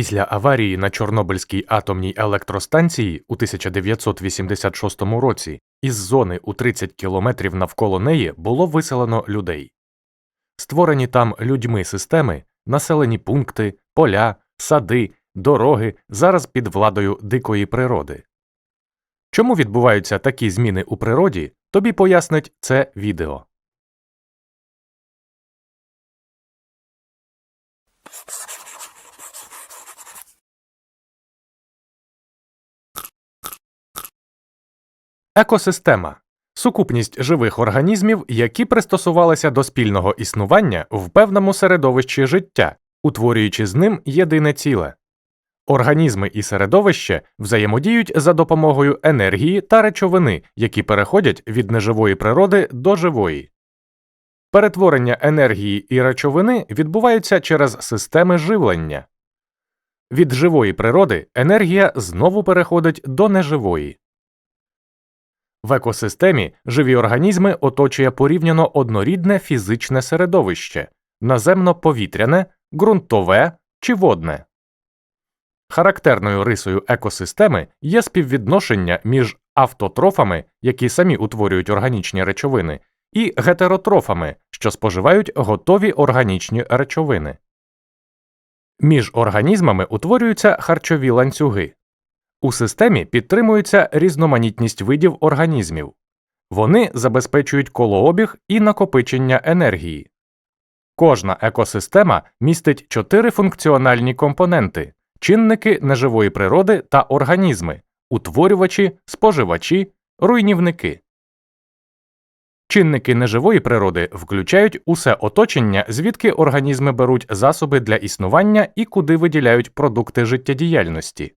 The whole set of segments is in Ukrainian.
Після аварії на Чорнобильській атомній електростанції у 1986 році із зони у 30 кілометрів навколо неї було виселено людей. Створені там людьми системи, населені пункти, поля, сади, дороги зараз під владою дикої природи. Чому відбуваються такі зміни у природі, тобі пояснить це відео. Екосистема сукупність живих організмів, які пристосувалися до спільного існування в певному середовищі життя, утворюючи з ним єдине ціле. Організми і середовище взаємодіють за допомогою енергії та речовини, які переходять від неживої природи до живої. Перетворення енергії і речовини відбувається через системи живлення. Від живої природи енергія знову переходить до неживої. В екосистемі живі організми оточує порівняно однорідне фізичне середовище наземно-повітряне, ґрунтове чи водне. Характерною рисою екосистеми є співвідношення між автотрофами, які самі утворюють органічні речовини, і гетеротрофами, що споживають готові органічні речовини. Між організмами утворюються харчові ланцюги. У системі підтримується різноманітність видів організмів. Вони забезпечують колообіг і накопичення енергії. Кожна екосистема містить чотири функціональні компоненти чинники неживої природи та організми, утворювачі, споживачі, руйнівники. Чинники неживої природи включають усе оточення, звідки організми беруть засоби для існування і куди виділяють продукти життєдіяльності.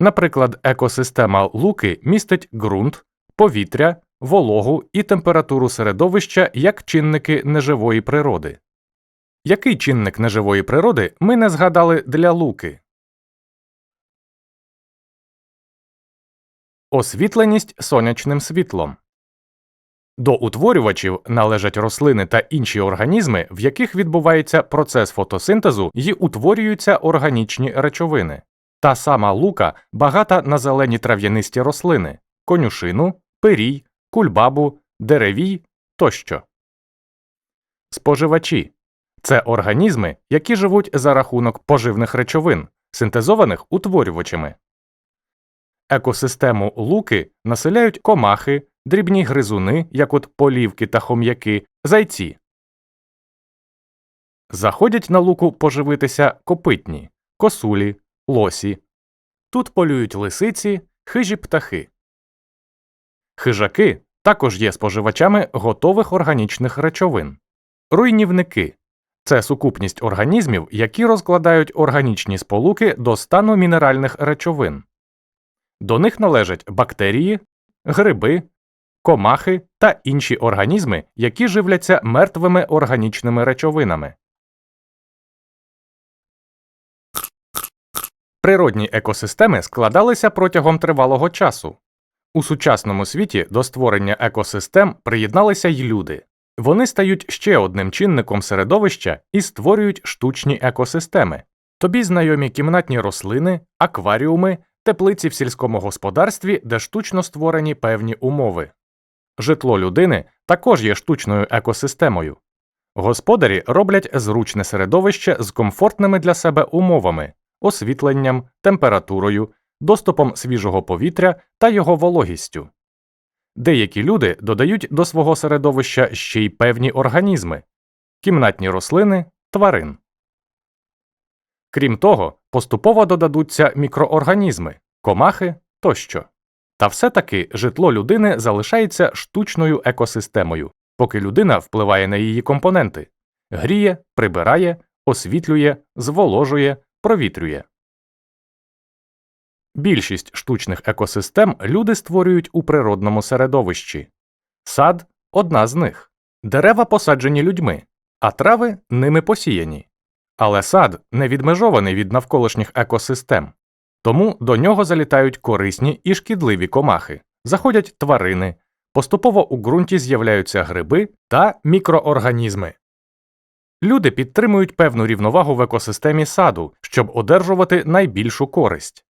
Наприклад, екосистема луки містить ґрунт, повітря, вологу і температуру середовища як чинники неживої природи. Який чинник неживої природи ми не згадали для луки? Освітленість сонячним світлом. До утворювачів належать рослини та інші організми, в яких відбувається процес фотосинтезу і утворюються органічні речовини. Та сама лука багата на зелені трав'янисті рослини, конюшину, пирій, кульбабу, деревій тощо. Споживачі це організми, які живуть за рахунок поживних речовин, синтезованих утворювачами. Екосистему луки населяють комахи, дрібні гризуни, як от полівки та хом'яки, зайці. Заходять на луку поживитися копитні, косулі, лосі. Тут полюють лисиці, хижі птахи. Хижаки також є споживачами готових органічних речовин. Руйнівники це сукупність організмів, які розкладають органічні сполуки до стану мінеральних речовин. До них належать бактерії, гриби, комахи та інші організми, які живляться мертвими органічними речовинами. Природні екосистеми складалися протягом тривалого часу. У сучасному світі до створення екосистем приєдналися й люди. Вони стають ще одним чинником середовища і створюють штучні екосистеми. Тобі знайомі кімнатні рослини, акваріуми, теплиці в сільському господарстві, де штучно створені певні умови. Житло людини також є штучною екосистемою. Господарі роблять зручне середовище з комфортними для себе умовами, освітленням, температурою, доступом свіжого повітря та його вологістю. Деякі люди додають до свого середовища ще й певні організми кімнатні рослини, тварин. Крім того, поступово додадуться мікроорганізми, комахи тощо. Та все таки житло людини залишається штучною екосистемою, поки людина впливає на її компоненти гріє, прибирає, освітлює, зволожує, провітрює. Більшість штучних екосистем люди створюють у природному середовищі. Сад одна з них. Дерева посаджені людьми, а трави ними посіяні. Але сад не відмежований від навколишніх екосистем, тому до нього залітають корисні і шкідливі комахи, заходять тварини, поступово у ґрунті з'являються гриби та мікроорганізми. Люди підтримують певну рівновагу в екосистемі саду, щоб одержувати найбільшу користь.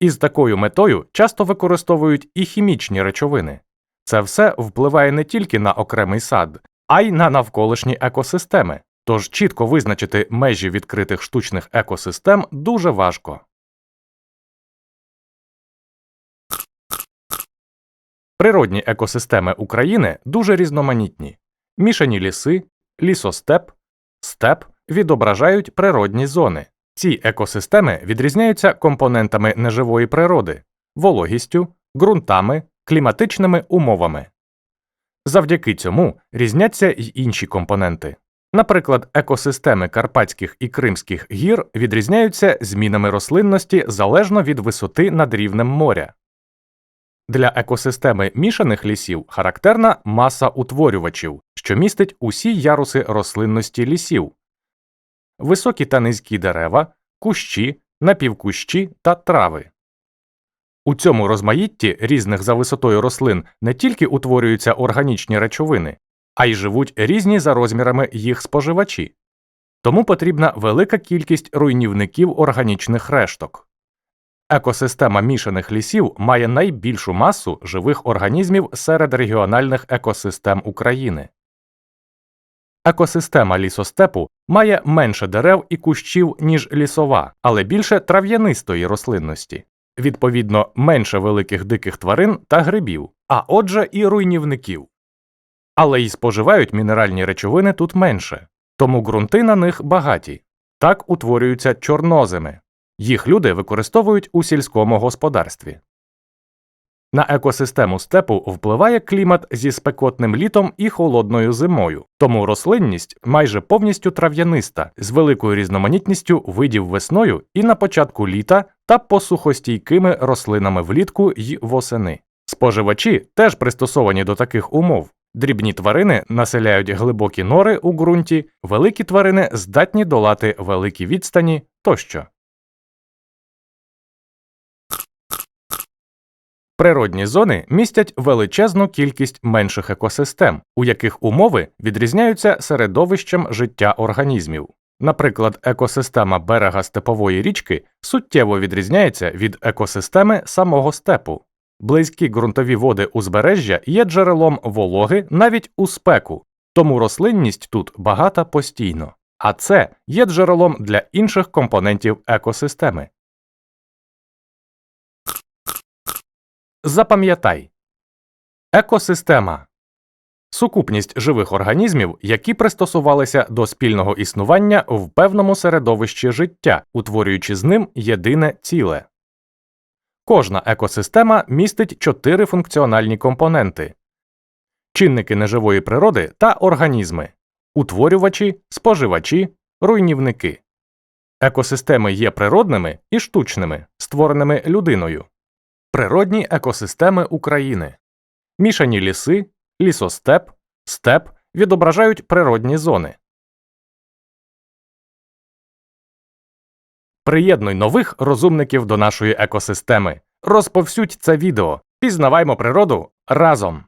Із такою метою часто використовують і хімічні речовини. Це все впливає не тільки на окремий сад, а й на навколишні екосистеми. Тож чітко визначити межі відкритих штучних екосистем дуже важко. Природні екосистеми України дуже різноманітні. Мішані ліси, лісостеп, степ відображають природні зони. Ці екосистеми відрізняються компонентами неживої природи, вологістю, ґрунтами, кліматичними умовами. Завдяки цьому різняться й інші компоненти. Наприклад, екосистеми Карпатських і Кримських гір відрізняються змінами рослинності залежно від висоти над рівнем моря. Для екосистеми мішаних лісів характерна маса утворювачів, що містить усі яруси рослинності лісів, високі та низькі дерева, кущі, напівкущі та трави. У цьому розмаїтті різних за висотою рослин не тільки утворюються органічні речовини, а й живуть різні за розмірами їх споживачі. Тому потрібна велика кількість руйнівників органічних решток. Екосистема мішаних лісів має найбільшу масу живих організмів серед регіональних екосистем України. Екосистема лісостепу має менше дерев і кущів, ніж лісова, але більше трав'янистої рослинності, відповідно, менше великих диких тварин та грибів, а отже, і руйнівників. Але й споживають мінеральні речовини тут менше, тому ґрунти на них багаті. Так утворюються чорноземи. Їх люди використовують у сільському господарстві. На екосистему степу впливає клімат зі спекотним літом і холодною зимою, тому рослинність майже повністю трав'яниста з великою різноманітністю видів весною і на початку літа та посухостійкими рослинами влітку й восени. Споживачі теж пристосовані до таких умов. Дрібні тварини населяють глибокі нори у ґрунті, великі тварини здатні долати великі відстані тощо. Природні зони містять величезну кількість менших екосистем, у яких умови відрізняються середовищем життя організмів. Наприклад, екосистема берега степової річки суттєво відрізняється від екосистеми самого степу. Близькі ґрунтові води узбережжя є джерелом вологи навіть у спеку, тому рослинність тут багата постійно, а це є джерелом для інших компонентів екосистеми. Запам'ятай екосистема сукупність живих організмів, які пристосувалися до спільного існування в певному середовищі життя, утворюючи з ним єдине ціле. Кожна екосистема містить чотири функціональні компоненти чинники неживої природи та організми, утворювачі, споживачі, руйнівники. Екосистеми є природними і штучними, створеними людиною. Природні екосистеми України мішані ліси, лісостеп, степ відображають природні зони. Приєднуй нових розумників до нашої екосистеми. Розповсюдь це відео. Пізнаваймо природу разом.